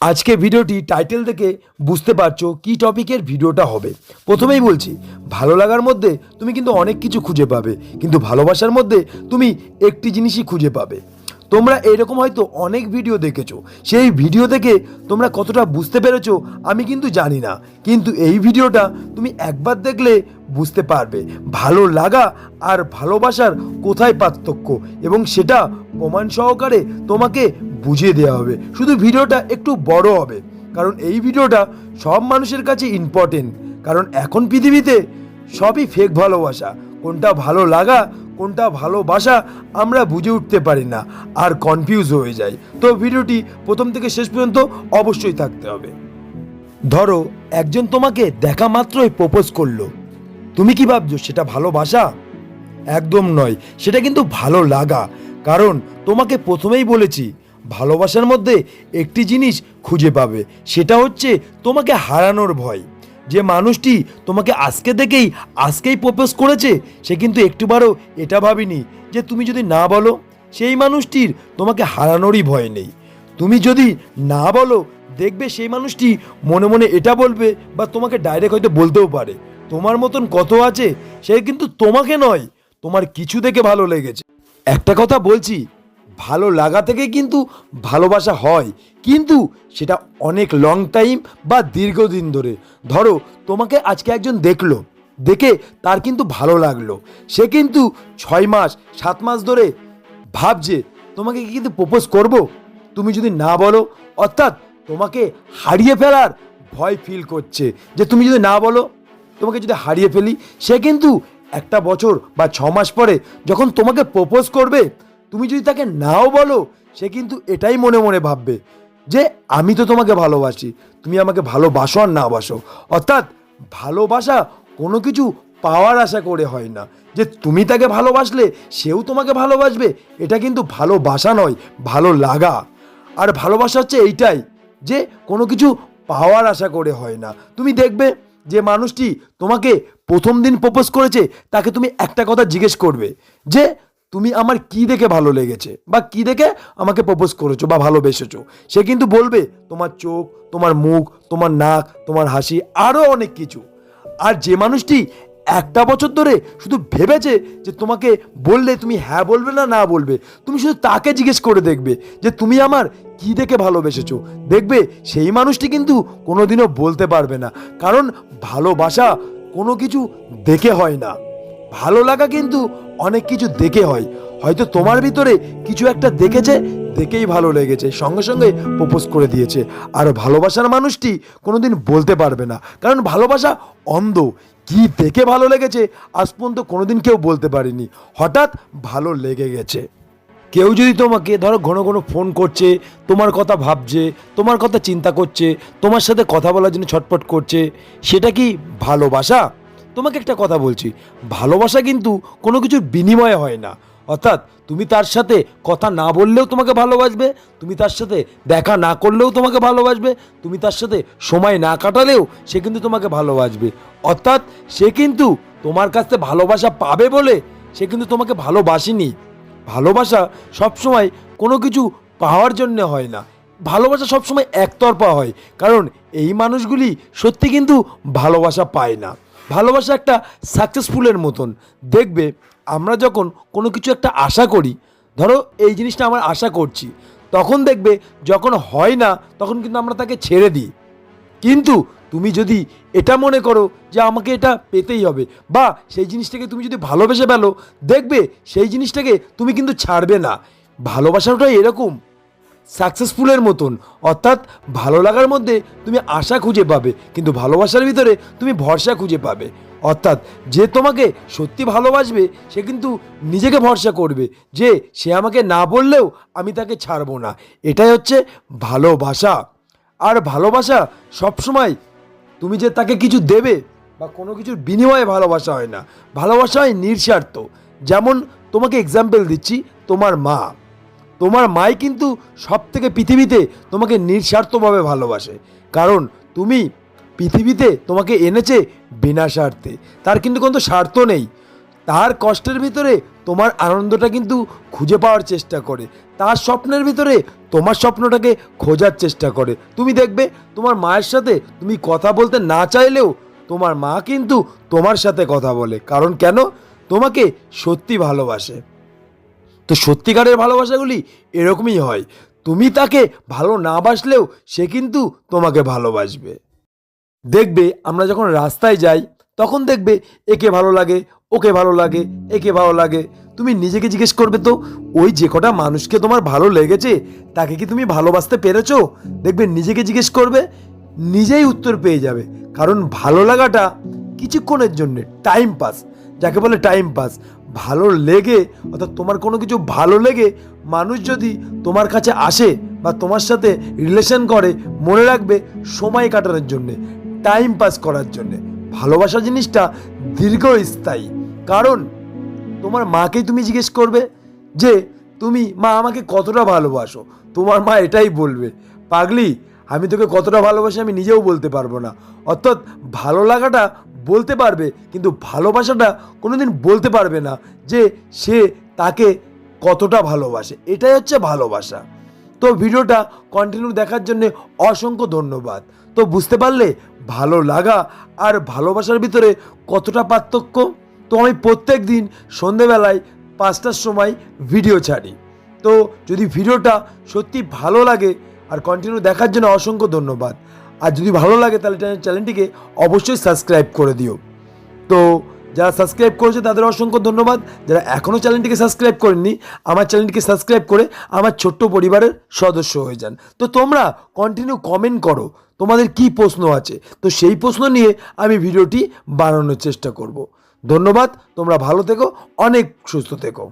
আজকে ভিডিওটি টাইটেল থেকে বুঝতে পারছ কি টপিকের ভিডিওটা হবে। প্রথমেই বলছি, ভালো লাগার মধ্যে তুমি কিন্তু অনেক কিছু খুঁজে পাবে, কিন্তু ভালোবাসার মধ্যে তুমি একটি জিনিসই খুঁজে পাবে। তোমরা এরকম হয়তো অনেক ভিডিও দেখেছ, সেই ভিডিও থেকে তোমরা কতটা বুঝতে পেরেছ আমি কিন্তু জানি না, কিন্তু এই ভিডিওটা তুমি একবার দেখলে বুঝতে পারবে, ভালো লাগা আর ভালোবাসার কোথায় পার্থক্য এবং সেটা প্রমাণ সহকারে তোমাকে বুঝিয়ে দেওয়া হবে। শুধু ভিডিওটা একটু বড় হবে। কারণ এই ভিডিওটা সব মানুষের কাছে ইম্পর্টেন্ট কারণ এখন পৃথিবীতে সবই ফেক ভালোবাসা। কোনটা ভালো লাগা, কোনটা ভালোবাসা আমরা বুঝে উঠতে পারি না আর কনফিউজ হয়ে যাই। তো ভিডিওটি প্রথম থেকে শেষ পর্যন্ত অবশ্যই থাকতে হবে। ধরো, একজন তোমাকে দেখা মাত্রই প্রপোজ করল। তুমি কি ভাবছ, সেটা ভালোবাসা? একদম নয়। সেটা কিন্তু ভালো লাগা। কারণ তোমাকে প্রথমেই বলেছি ভালোবাসার মধ্যে একটি জিনিস খুঁজে পাবে, সেটা হচ্ছে তোমাকে হারানোর ভয়। যে মানুষটি তোমাকে আজকে দেখেই আজকেই প্রপোজ করেছে, সে কিন্তু একটুবারও এটা ভাবিনি। যে তুমি যদি না বলো, সেই মানুষটির তোমাকে হারানোরই ভয় নেই। তুমি যদি না বলো, দেখবে সেই মানুষটি মনে মনে এটা বলবে বা তোমাকে ডাইরেক্ট হয়তো বলতেও পারে। তোমার মতন কত আছে, সে কিন্তু তোমাকে নয়, তোমার কিছু দেখে ভালো লেগেছে। একটা কথা বলছি ভালো লাগা থেকে কিন্তু ভালোবাসা হয়। কিন্তু সেটা অনেক লং টাইম বা দীর্ঘদিন ধরে। ধরো, তোমাকে আজকে একজন দেখল। দেখে তার কিন্তু ভালো লাগল। সে কিন্তু ছয় মাস, সাত মাস ধরে ভাবছে, তোমাকে কি কিন্তু প্রপোজ করব? তুমি যদি না বলো, অর্থাৎ তোমাকে হারিয়ে ফেলার ভয় ফিল করছে। যে তুমি যদি না বলো, তোমাকে যদি হারিয়ে ফেলি, সে কিন্তু একটা বছর বা ছ মাস পরে যখন তোমাকে প্রপোজ করবে তুমি যদি তাকে নাও বলো, সে কিন্তু এটাই মনে মনে ভাববে যে আমি তো তোমাকে ভালোবাসি, তুমি আমাকে ভালোবাসো আর না বাসো। অর্থাৎ ভালোবাসা কোনো কিছু পাওয়ার আশা করে হয় না। যে তুমি তাকে ভালোবাসলে, সেও তোমাকে ভালোবাসবে, এটা কিন্তু ভালোবাসা নয়, ভালো লাগা। আর ভালোবাসা হচ্ছে এইটাই যে কোনো কিছু পাওয়ার আশা করে হয় না। তুমি দেখবে যে মানুষটি তোমাকে প্রথম দিন প্রপোজ করেছে, তাকে তুমি একটা কথা জিজ্ঞেস করবে যে তুমি আমার কি দেখে ভালো লেগেছে বা কি দেখে আমাকে প্রপোজ করেছ বা ভালোবেসেছো? সে কিন্তু বলবে, তোমার চোখ, তোমার মুখ, তোমার নাক, তোমার হাসি আরও অনেক কিছু। আর যে মানুষটি একটা বছর ধরে শুধু ভেবেছে যে তোমাকে বললে তুমি হ্যাঁ বলবে না না বলবে, তুমি শুধু তাকে জিজ্ঞেস করে দেখবে যে তুমি আমার কি দেখে ভালোবেসেছো। দেখবে সেই মানুষটি কিন্তু কোনোদিনও বলতে পারবে না, কারণ ভালোবাসা কোনো কিছু দেখে হয় না। ভালো লাগা কিন্তু অনেক কিছু দেখে হয়। হয়তো তোমার ভিতরে কিছু একটা দেখেছে, দেখেই ভালো লেগেছে, সঙ্গে সঙ্গে প্রপোজ করে দিয়েছে। আর ভালোবাসার মানুষটি কোনোদিন বলতে পারবে না। কারণ ভালোবাসা অন্ধ। কি দেখে ভালো লেগেছে, আজ পর্যন্ত কোনোদিন কেউ বলতে পারেনি। হঠাৎ ভালো লেগে গেছে। কেউ যদি তোমাকে ধরো ঘন ঘন ফোন করছে, তোমার কথা ভাবছে, তোমার কথা চিন্তা করছে, তোমার সাথে কথা বলার জন্য ছটপট করছে, সেটা কি ভালোবাসা? তোমাকে একটা কথা বলছি। ভালোবাসা কিন্তু কোনো কিছুর বিনিময়ে হয় না। অর্থাৎ তুমি তার সাথে কথা না বললেও তোমাকে ভালোবাসবে, তুমি তার সাথে দেখা না করলেও তোমাকে ভালোবাসবে, তুমি তার সাথে সময় না কাটালেও সে কিন্তু তোমাকে ভালোবাসবে। অর্থাৎ সে কিন্তু তোমার কাছ ভালোবাসা পাবে বলে সে কিন্তু তোমাকে ভালোবাসেনি। ভালোবাসা সবসময় কোনো কিছু পাওয়ার জন্য হয় না। ভালোবাসা সবসময় একতরফা হয়, কারণ এই মানুষগুলি সত্যি কিন্তু ভালোবাসা পায় না। ভালোবাসা একটা সাকসেসফুলের মতন। দেখবে, আমরা যখন কোনো কিছু একটা আশা করি, ধরো এই জিনিসটা আমরা আশা করছি, তখন দেখবে যখন হয় না, তখন কিন্তু আমরা তাকে ছেড়ে দিই। কিন্তু তুমি যদি এটা মনে করো যে আমাকে এটা পেতেই হবে, বা সেই জিনিসটাকে তুমি যদি ভালোবেসে ফেলো, দেখবে সেই জিনিসটাকে তুমি কিন্তু ছাড়বে না। ভালোবাসাটা এরকম। সাকসেসফুলের মতন। অর্থাৎ ভালো লাগার মধ্যে তুমি আশা খুঁজে পাবে, কিন্তু ভালোবাসার ভিতরে তুমি ভরসা খুঁজে পাবে। অর্থাৎ যে তোমাকে সত্যি ভালোবাসবে, সে কিন্তু নিজেকে ভরসা করবে যে সে আমাকে না বললেও আমি তাকে ছাড়বো না। এটাই হচ্ছে ভালোবাসা। আর ভালোবাসা সবসময় তুমি যে তাকে কিছু দেবে বা কোনো কিছুর বিনিময়ে ভালোবাসা হয় না। ভালোবাসা হয় নিঃস্বার্থ। যেমন তোমাকে এক্সাম্পল দিচ্ছি, তোমার মা। তোমার মাই কিন্তু সব থেকে পৃথিবীতে তোমাকে নিঃস্বার্থভাবে ভালোবাসে। কারণ তুমি পৃথিবীতে তোমাকে এনেছে বিনা স্বার্থে। তার কিন্তু কোনো স্বার্থ নেই। তার কষ্টের ভিতরে তোমার আনন্দটা কিন্তু খুঁজে পাওয়ার চেষ্টা করে। তার স্বপ্নের ভিতরে তোমার স্বপ্নটাকে খোঁজার চেষ্টা করে। তুমি দেখবে, তোমার মায়ের সাথে তুমি কথা বলতে না চাইলেও তোমার মা কিন্তু তোমার সাথে কথা বলে। কারণ কেন? তোমাকে সত্যি ভালোবাসে। তো সত্যিকারের ভালোবাসাগুলি এরকমই হয়। তুমি তাকে ভালো না বাসলেও সে কিন্তু তোমাকে ভালোবাসবে। দেখবে আমরা যখন রাস্তায় যাই, তখন দেখবে একে ভালো লাগে, ওকে ভালো লাগে, একে ভালো লাগে। তুমি নিজেকে জিজ্ঞেস করবে তো, ওই যে কটা মানুষকে তোমার ভালো লেগেছে, তাকে কি তুমি ভালোবাসতে পেরেছ? দেখবে নিজেকে জিজ্ঞেস করবে, নিজেই উত্তর পেয়ে যাবে। কারণ ভালো লাগাটা কিছুক্ষণের জন্যে টাইম পাস যাকে বলে টাইম পাস ভালো লেগে, অর্থাৎ তোমার কোনো কিছু ভালো লেগে, মানুষ যদি তোমার কাছে আসে বা তোমার সাথে রিলেশন করে, মনে রাখবে সময় কাটানোর জন্যে টাইম পাস করার জন্যে। ভালোবাসা জিনিসটা দীর্ঘস্থায়ী। কারণ তোমার মাকেই তুমি জিজ্ঞেস করবে যে, তুমি মা, আমাকে কতটা ভালোবাসো? তোমার মা এটাই বলবে, পাগলি আমি তোকে কতটা ভালোবাসি আমি নিজেও বলতে পারব না। অর্থাৎ ভালো লাগাটা বলতে পারবে, কিন্তু ভালোবাসাটা কোনোদিন বলতে পারবে না যে সে তাকে কতটা ভালোবাসে। এটাই হচ্ছে ভালোবাসা। তো ভিডিওটা কন্টিনিউ দেখার জন্য অসংখ্য ধন্যবাদ। তো বুঝতে পারলে ভালো লাগা আর ভালোবাসার ভিতরে কতটা পার্থক্য? তো আমি প্রত্যেক দিন সন্ধেবেলায় পাঁচটার সময় ভিডিও ছাড়ি। তো যদি ভিডিওটা সত্যি ভালো লাগে আর কন্টিনিউ দেখার জন্য অসংখ্য ধন্যবাদ। আর যদি ভালো লাগে তাহলে চ্যানেলটিকে অবশ্যই সাবস্ক্রাইব করে দিও। তো যারা সাবস্ক্রাইব করেছে তাদের অসংখ্য ধন্যবাদ। যারা এখনও চ্যানেলটিকে সাবস্ক্রাইব করেননি, আমার চ্যানেলটিকে সাবস্ক্রাইব করে আমার ছোট্ট পরিবারের সদস্য হয়ে যান। তো তোমরা কন্টিনিউ কমেন্ট করো, তোমাদের কি প্রশ্ন আছে? তো সেই প্রশ্ন নিয়ে আমি ভিডিওটি বানানোর চেষ্টা করব। ধন্যবাদ, তোমরা ভালো থেকো, অনেক সুস্থ থেকো।